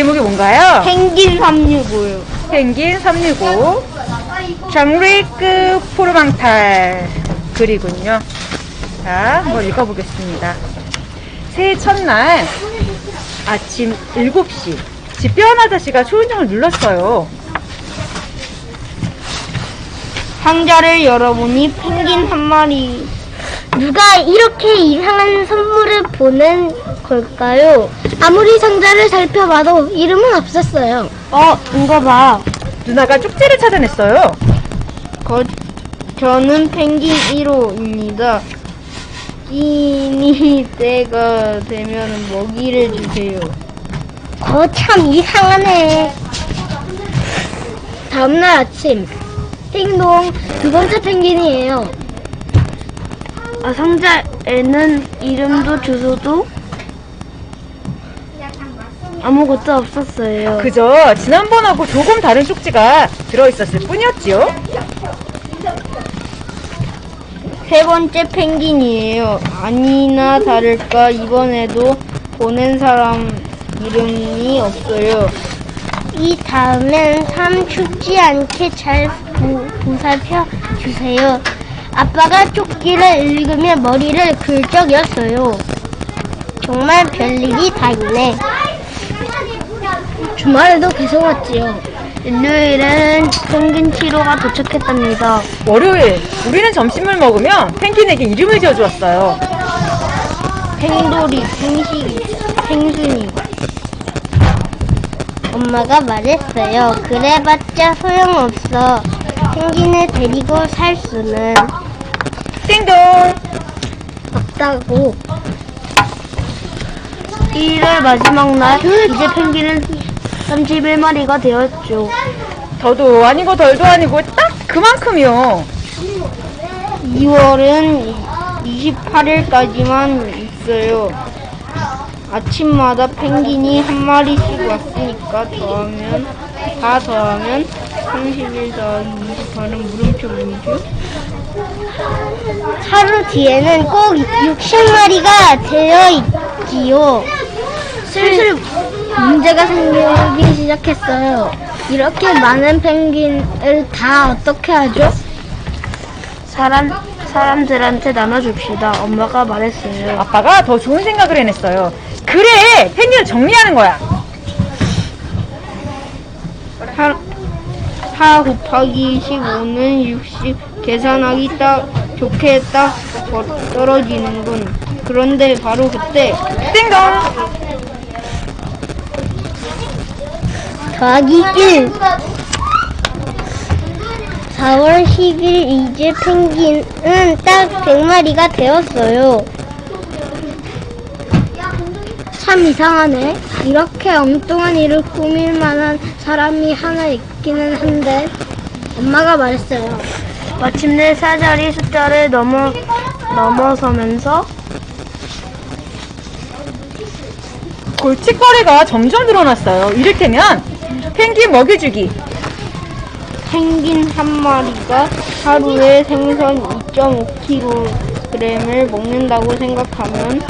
제목이 뭔가요? 펭귄 365요. 펭귄 365 장르이크 포르망탈 글이군요. 자, 한번 읽어보겠습니다. 새해 첫날 아침 7시 집배원 아저씨가 초인종을 눌렀어요. 상자를 열어보니 펭귄 한 마리. 누가 이렇게 이상한 선물을 보낸 걸까요? 아무리 상자를 살펴봐도 이름은 없었어요. 어, 이거 봐. 누나가 쪽지를 찾아냈어요. 거, 저는 펭귄 1호입니다. 끼니 때가 되면 먹이를 주세요. 거참 이상하네. 다음날 아침, 띵동 두 번째 펭귄이에요. 아, 상자에는 이름도 주소도 아무것도 없었어요. 그저 지난번하고 조금 다른 쪽지가 들어있었을 뿐이었지요. 세 번째 펭귄이에요. 아니나 다를까 이번에도 보낸 사람 이름이 없어요. 이 다음엔 삶 춥지 않게 잘 보, 보살펴 주세요. 아빠가 쪽지를 읽으며 머리를 긁적였어요. 정말 별일이 다 있네. 주말에도 계속 왔지요. 일요일엔 펭귄 7호가 도착했답니다. 월요일 우리는 점심을 먹으며 펭귄에게 이름을 지어주었어요. 펭돌이, 펭식이, 펭순이. 엄마가 말했어요. 그래봤자 소용없어. 펭귄을 데리고 살 수는 띵동! 없다고. 1월 마지막 날 이제 펭귄은 31마리가 되었죠. 더도 아니고 덜도 아니고 딱 그만큼이요. 2월은 28일까지만 있어요. 아침마다 펭귄이 한 마리씩 왔으니까 더하면 다 더하면 31 더하기 28은 물음표 문주. 하루 뒤에는 꼭 60마리가 되어 있지요. 슬슬 문제가 생기기 시작했어요. 이렇게 많은 펭귄을 다 어떻게 하죠? 사람 사람들한테 나눠줍시다. 엄마가 말했어요. 아빠가 더 좋은 생각을 해냈어요. 그래! 펭귄을 정리하는 거야. 4, 4 곱하기 15는 60 계산하기 딱 좋게 딱 떨어지는군. 그런데 바로 그때 띵동! 더하기 1. 4월 10일 이제 펭귄은 딱 100마리가 되었어요. 참 이상하네. 이렇게 엉뚱한 일을 꾸밀 만한 사람이 하나 있기는 한데 엄마가 말했어요. 마침내 사자리 숫자를 넘어 넘어서면서 골칫거리가 점점 늘어났어요. 이를테면 펭귄 먹여주기, 펭귄 한 마리가 하루에 생선 2.5kg을 먹는다고 생각하면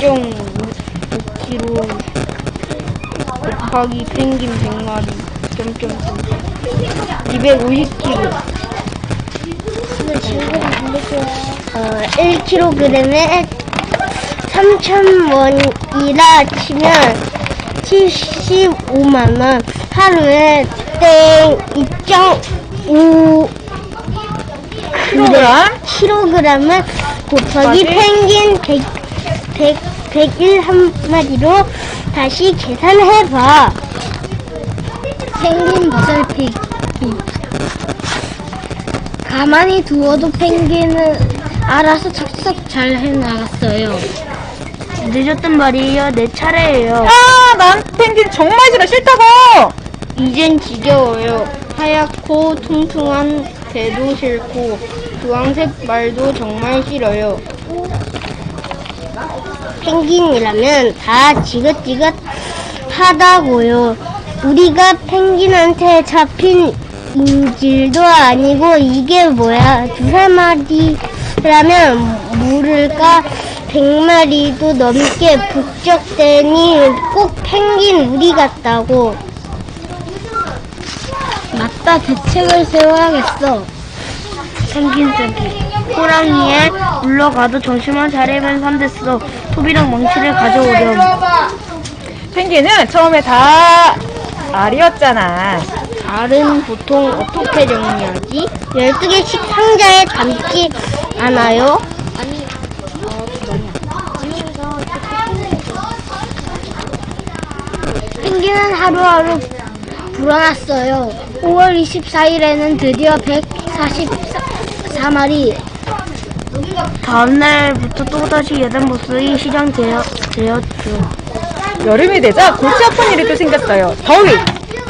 2.5kg 곱하기 펭귄 100마리 점점점 250kg 어, 1kg에 3,000원이라 치면 75만 원. 하루에 땡 2.5 킬로그램, 킬로그램을 곱하기 펭귄 100, 100, 101 한 마리로 다시 계산해봐. 펭귄 보살피기. 가만히 두어도 펭귄은 알아서 척척 잘 해나갔어요. 늦었단 말이에요 내 차례예요 아, 난 펭귄 정말 싫어, 싫다고! 이젠 지겨워요. 하얗고 퉁퉁한 개도 싫고 주황색 말도 정말 싫어요. 펭귄이라면 다 지긋지긋 하다고요. 우리가 펭귄한테 잡힌 인질도 아니고 이게 뭐야? 두세 마리라면 모를까? 100마리도 넘게 북적대니 꼭 펭귄 우리 같다고. 맞다, 대책을 세워야겠어. 펭귄 새끼. 호랑이에 물러가도 정신만 차리면 산댔어. 토비랑 망치를 가져오렴. 펭귄은 처음에 다 알이었잖아. 알은 보통 어떻게 정리하지? 12개씩 상자에 담지 않아요? 펭귄은 하루하루 불어났어요. 5월 24일에는 드디어 144마리. 다음날부터 또다시 예전 모습이 시작되었죠. 여름이 되자 골치 아픈 일이 또 생겼어요. 더위.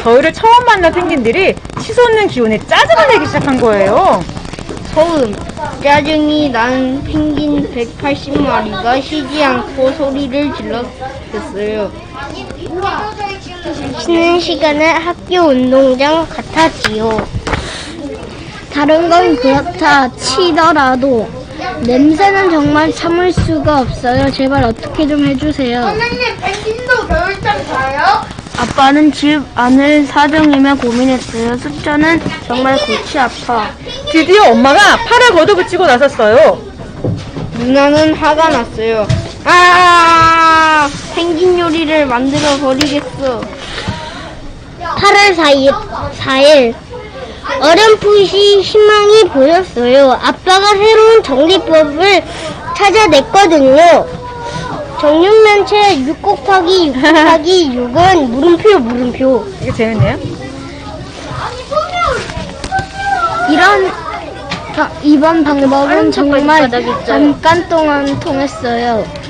더위를 처음 만난 펭귄들이 치솟는 기온에 짜증을 내기 시작한 거예요. 소음. 짜증이 난 펭귄 180마리가 쉬지 않고 소리를 질렀어요. 쉬는 시간에 학교 운동장 같았지요. 다른 건 그렇다 치더라도 냄새는 정말 참을 수가 없어요. 제발 어떻게 좀 해주세요. 아빠는 집 안을 사정이며 고민했어요. 숫자는 정말 골치 아파. 드디어 엄마가 팔을 걷어붙이고 나섰어요. 누나는 화가 났어요. 아, 펭귄 요리를 만들어 버리겠어. 8월 4일, 4일 어렴풋이 희망이 보였어요. 아빠가 새로운 정리법을 찾아냈거든요. 정육면체 6 곱하기 6 곱하기 6은 물음표 물음표. 이게 재밌네요. 이런 바- 이번 방법은 정말 잠깐 동안 통했어요.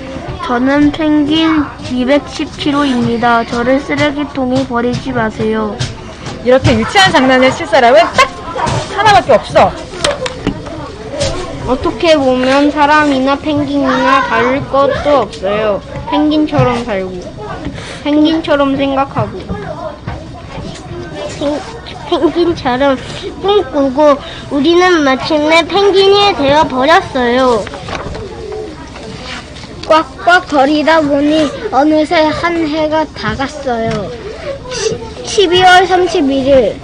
저는 펭귄 210kg입니다. 저를 쓰레기통에 버리지 마세요. 이렇게 유치한 장난을 칠 사람은 딱 하나밖에 없어. 어떻게 보면 사람이나 펭귄이나 다를 것도 없어요. 펭귄처럼 살고, 펭귄처럼 생각하고. 펭- 펭귄처럼 꿈꾸고 우리는 마침내 펭귄이 되어 버렸어요. 꽉꽉 거리다 보니 어느새 한 해가 다 갔어요. 12월 31일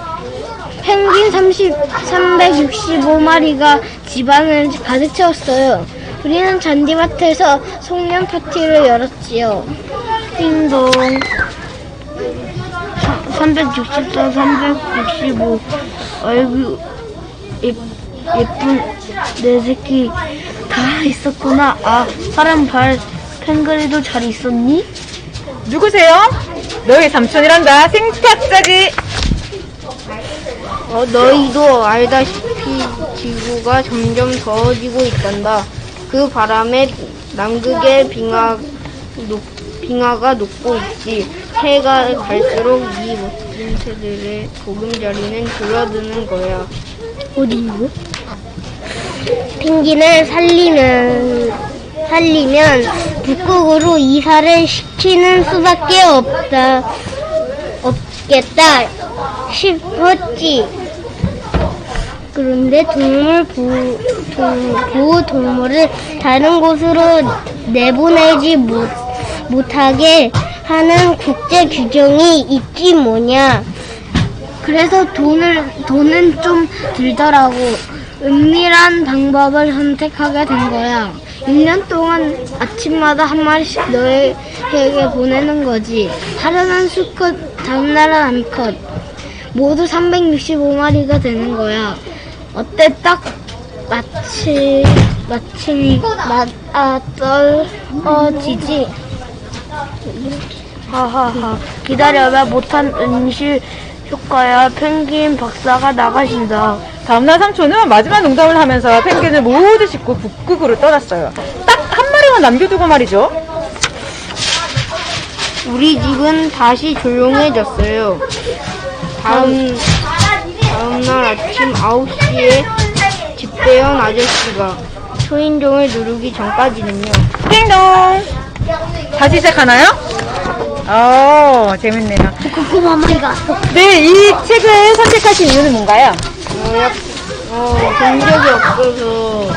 펭귄 30, 365마리가 집안을 가득 채웠어요. 우리는 잔디밭에서 송년 파티를 열었지요. 띵동. 364, 365. 아이고, 예, 예쁜 내 새끼 다 있었구나. 아, 사람 발 펭귄이도 잘 있었니? 누구세요? 너희 삼촌이란다. 생탁자지. 어, 너희도 알다시피 지구가 점점 더워지고 있단다. 그 바람에 남극의 빙하, 녹, 빙하가 녹고 있지. 해가 갈수록 이 멋진 새들의 보금자리는 줄어드는 거야. 어디요? 펭귄을 살리면 살리면 북극으로 이사를 시키는 수밖에 없다 없겠다 싶었지. 그런데 동물 보, 동, 보호 동물을 다른 곳으로 내보내지 못, 못하게 하는 국제 규정이 있지 뭐냐. 그래서 돈을 돈은 좀 들더라고. 은밀한 방법을 선택하게 된 거야. 1년 동안 아침마다 한 마리씩 너에게 보내는 거지. 하루는 수컷, 다음날은 암컷. 모두 365마리가 되는 거야. 어때 딱 마치 마침 맞아 떨어지지. 하하하. 기다려봐 못한 은실 효과야. 펭귄 박사가 나가신다. 다음날 삼촌은 마지막 농담을 하면서 펭귄을 모두 싣고 북극으로 떠났어요. 딱 한 마리만 남겨두고 말이죠. 우리 집은 다시 조용해졌어요. 다음, 다음날 아침 9시에 집배원 아저씨가 초인종을 누르기 전까지는요. 띵동. 다시 시작하나요? 어, 재밌네요. 마리가 왔어. 네, 이 책을 선택하신 이유는 뭔가요? 어, 본 적이 없어서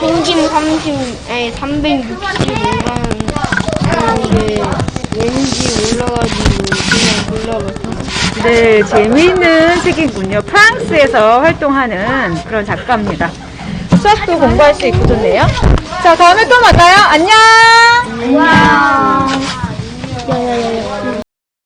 생김 30, 아니 365만 원인데 왠지 올라가지고 그냥 골라봤어. 네, 재미있는 책이군요. 프랑스에서 활동하는 그런 작가입니다. 수학도 공부할 수 있고 좋네요. 자, 다음에 또 만나요. 안녕! 有有有有有。